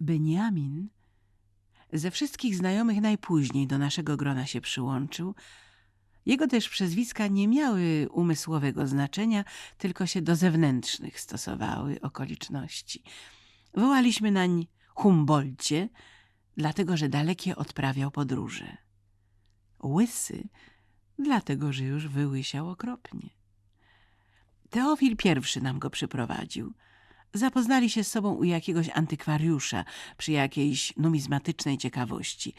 Beniamin ze wszystkich znajomych najpóźniej do naszego grona się przyłączył. Jego też przezwiska nie miały umysłowego znaczenia, tylko się do zewnętrznych stosowały okoliczności. Wołaliśmy nań Humbolcie, dlatego że dalekie odprawiał podróże. Łysy, dlatego że już wyłysiał okropnie. Teofil pierwszy nam go przyprowadził. Zapoznali się z sobą u jakiegoś antykwariusza przy jakiejś numizmatycznej ciekawości.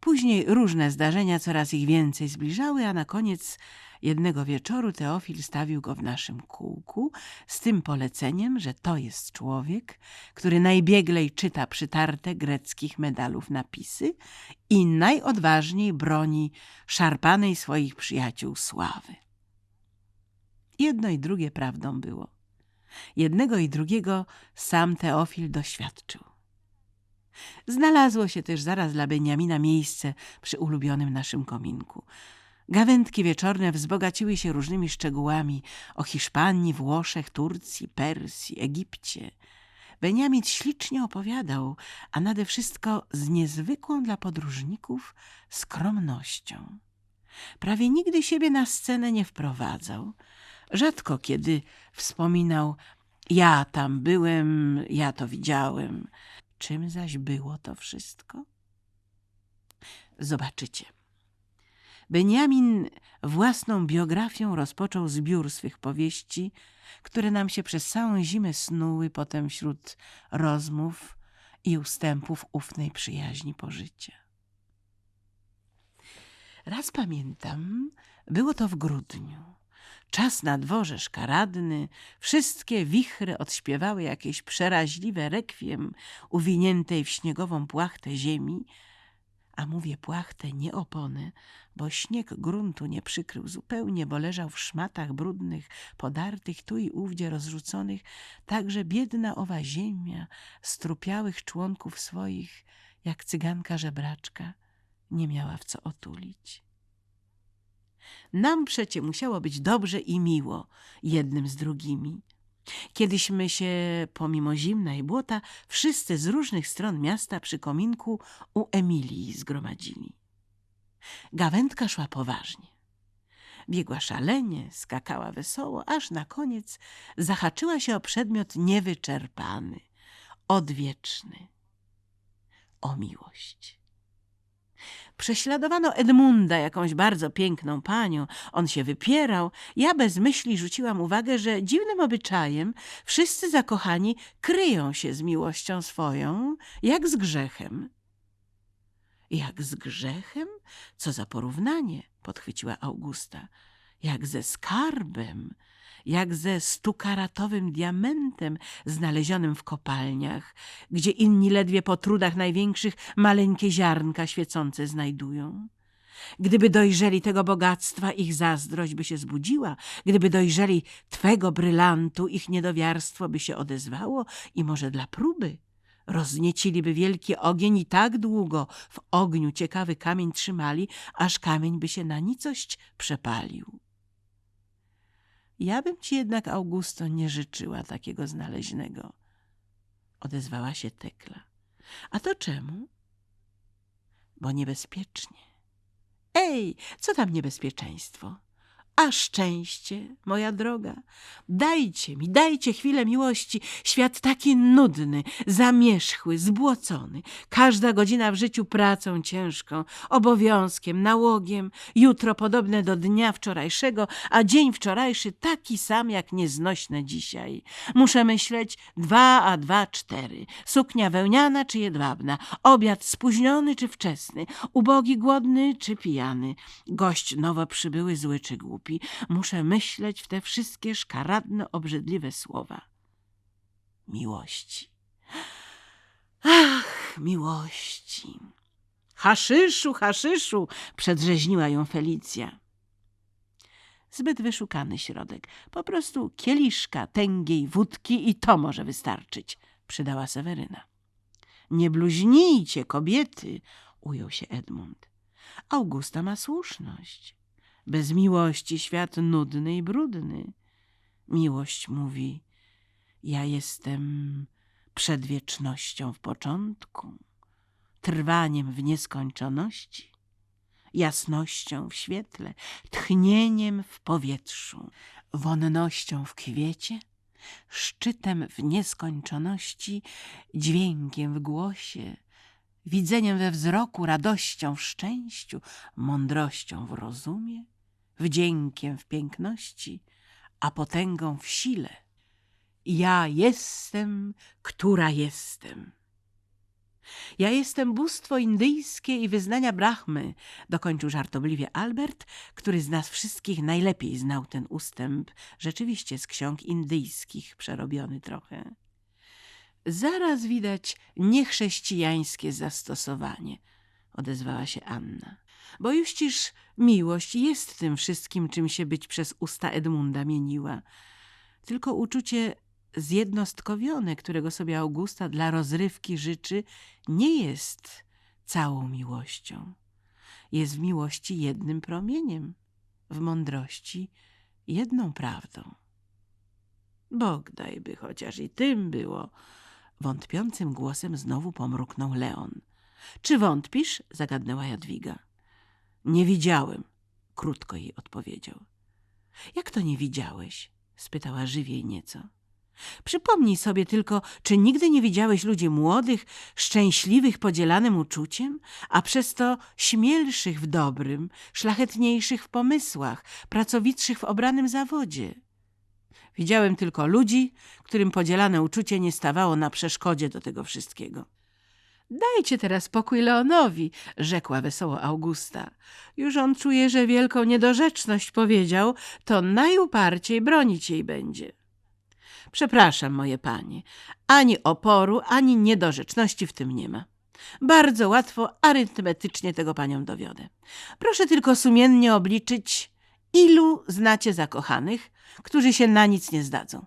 Później różne zdarzenia coraz ich więcej zbliżały, a na koniec jednego wieczoru Teofil stawił go w naszym kółku z tym poleceniem, że to jest człowiek, który najbieglej czyta przytarte greckich medalów napisy i najodważniej broni szarpanej swoich przyjaciół sławy. Jedno i drugie prawdą było. Jednego i drugiego sam Teofil doświadczył. Znalazło się też zaraz dla Beniamina miejsce przy ulubionym naszym kominku. Gawędki wieczorne wzbogaciły się różnymi szczegółami o Hiszpanii, Włoszech, Turcji, Persji, Egipcie. Beniamin ślicznie opowiadał, a nade wszystko z niezwykłą dla podróżników skromnością. Prawie nigdy siebie na scenę nie wprowadzał. Rzadko kiedy wspominał ja tam byłem, ja to widziałem. Czym zaś było to wszystko? Zobaczycie. Beniamin własną biografią rozpoczął zbiór swych powieści, które nam się przez całą zimę snuły potem wśród rozmów i ustępów ufnej przyjaźni pożycia. Raz pamiętam, było to w grudniu. Czas na dworze szkaradny, wszystkie wichry odśpiewały jakieś przeraźliwe rekwiem uwiniętej w śniegową płachtę ziemi, a mówię płachtę, nie opony, bo śnieg gruntu nie przykrył zupełnie, bo leżał w szmatach brudnych, podartych, tu i ówdzie rozrzuconych, tak że biedna owa ziemia strupiałych członków swoich, jak cyganka żebraczka, nie miała w co otulić. Nam przecie musiało być dobrze i miło jednym z drugimi. Kiedyśmy się, pomimo zimna i błota, wszyscy z różnych stron miasta przy kominku u Emilii zgromadzili. Gawędka szła poważnie. Biegła szalenie, skakała wesoło, aż na koniec zahaczyła się o przedmiot niewyczerpany, odwieczny, o miłość. Prześladowano Edmunda, jakąś bardzo piękną panią. On się wypierał. Ja bez myśli rzuciłam uwagę, że dziwnym obyczajem wszyscy zakochani kryją się z miłością swoją, jak z grzechem. Jak z grzechem? Co za porównanie, podchwyciła Augusta. Jak ze skarbem jak ze stukaratowym diamentem znalezionym w kopalniach, gdzie inni ledwie po trudach największych maleńkie ziarnka świecące znajdują. Gdyby dojrzeli tego bogactwa, ich zazdrość by się zbudziła. Gdyby dojrzeli twego brylantu, ich niedowiarstwo by się odezwało i może dla próby roznieciliby wielki ogień i tak długo w ogniu ciekawy kamień trzymali, aż kamień by się na nicość przepalił. Ja bym ci jednak, Augusto, nie życzyła takiego znaleźnego. Odezwała się Tekla. A to czemu? Bo niebezpiecznie. Ej, co tam niebezpieczeństwo? A szczęście, moja droga. Dajcie mi, dajcie chwilę miłości. Świat taki nudny, zamierzchły, zbłocony. Każda godzina w życiu pracą ciężką, obowiązkiem, nałogiem. Jutro podobne do dnia wczorajszego, a dzień wczorajszy taki sam jak nieznośne dzisiaj. Muszę myśleć dwa a dwa cztery. Suknia wełniana czy jedwabna, obiad spóźniony czy wczesny, ubogi głodny czy pijany, gość nowo przybyły zły czy głupi muszę myśleć w te wszystkie szkaradne, obrzydliwe słowa. Miłości. Ach, miłości. Haszyszu, haszyszu, przedrzeźniła ją Felicja. Zbyt wyszukany środek. Po prostu kieliszka tęgiej wódki i to może wystarczyć, przydała Seweryna. Nie bluźnijcie, kobiety, ujął się Edmund. Augusta ma słuszność. Bez miłości świat nudny i brudny. Miłość mówi: Ja jestem przedwiecznością w początku, trwaniem w nieskończoności, jasnością w świetle, tchnieniem w powietrzu, wonnością w kwiecie, szczytem w nieskończoności, dźwiękiem w głosie, widzeniem we wzroku, radością w szczęściu, mądrością w rozumie, wdziękiem w piękności, a potęgą w sile. Ja jestem, która jestem. Ja jestem bóstwo indyjskie i wyznania Brahmy, dokończył żartobliwie Albert, który z nas wszystkich najlepiej znał ten ustęp, rzeczywiście z ksiąg indyjskich, przerobiony trochę. Zaraz widać niechrześcijańskie zastosowanie, odezwała się Anna. Bo juściż miłość jest tym wszystkim, czym się być przez usta Edmunda mieniła. Tylko uczucie zjednostkowione, którego sobie Augusta dla rozrywki życzy, nie jest całą miłością. Jest w miłości jednym promieniem, w mądrości jedną prawdą. Bog dajby chociaż i tym było. Wątpiącym głosem znowu pomruknął Leon. Czy wątpisz? zagadnęła Jadwiga. Nie widziałem, krótko jej odpowiedział. Jak to nie widziałeś? spytała żywiej nieco. Przypomnij sobie tylko, czy nigdy nie widziałeś ludzi młodych, szczęśliwych podzielanym uczuciem, a przez to śmielszych w dobrym, szlachetniejszych w pomysłach, pracowitszych w obranym zawodzie. Widziałem tylko ludzi, którym podzielane uczucie nie stawało na przeszkodzie do tego wszystkiego. Dajcie teraz spokój Leonowi, rzekła wesoło Augusta. Już on czuje, że wielką niedorzeczność powiedział, to najuparciej bronić jej będzie. Przepraszam, moje panie, ani oporu, ani niedorzeczności w tym nie ma. Bardzo łatwo arytmetycznie tego paniom dowiodę. Proszę tylko sumiennie obliczyć, ilu znacie zakochanych, którzy się na nic nie zdadzą.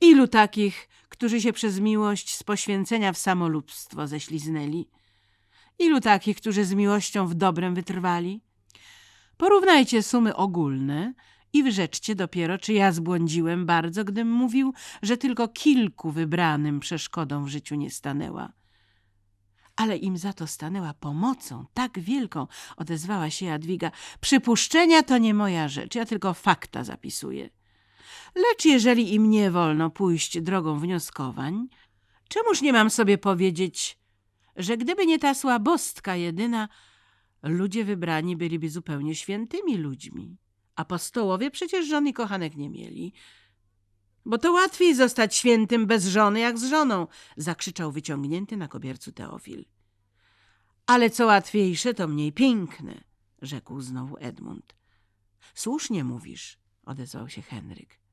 Ilu takich, którzy się przez miłość z poświęcenia w samolubstwo ześliznęli? Ilu takich, którzy z miłością w dobrem wytrwali? Porównajcie sumy ogólne i wyrzeczcie dopiero, czy ja zbłądziłem bardzo, gdym mówił, że tylko kilku wybranym przeszkodą w życiu nie stanęła. Ale im za to stanęła pomocą tak wielką, odezwała się Jadwiga. Przypuszczenia to nie moja rzecz, ja tylko fakta zapisuję. Lecz jeżeli im nie wolno pójść drogą wnioskowań, czemuż nie mam sobie powiedzieć, że gdyby nie ta słabostka jedyna, ludzie wybrani byliby zupełnie świętymi ludźmi. Apostołowie przecież żony kochanek nie mieli. Bo to łatwiej zostać świętym bez żony jak z żoną, zakrzyczał wyciągnięty na kobiercu Teofil. Ale co łatwiejsze, to mniej piękne, rzekł znowu Edmund. Słusznie mówisz, odezwał się Henryk.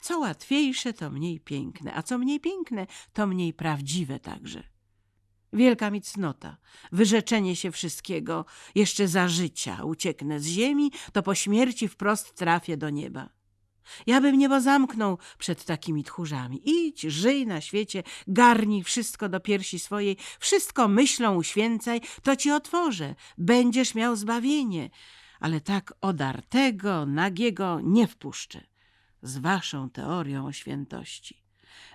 Co łatwiejsze, to mniej piękne, a co mniej piękne, to mniej prawdziwe także. Wielka mi cnota, wyrzeczenie się wszystkiego, jeszcze za życia ucieknę z ziemi, to po śmierci wprost trafię do nieba. Ja bym niebo zamknął przed takimi tchórzami. Idź, żyj na świecie, garnij wszystko do piersi swojej, wszystko myślą uświęcaj, to ci otworzę, będziesz miał zbawienie. Ale tak odartego, nagiego nie wpuszczę z waszą teorią o świętości.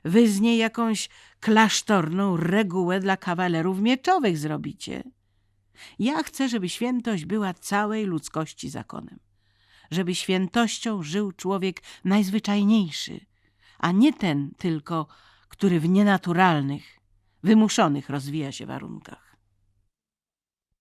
Wy z niej jakąś klasztorną regułę dla kawalerów mieczowych zrobicie. Ja chcę, żeby świętość była całej ludzkości zakonem. Żeby świętością żył człowiek najzwyczajniejszy, a nie ten tylko, który w nienaturalnych, wymuszonych rozwija się warunkach.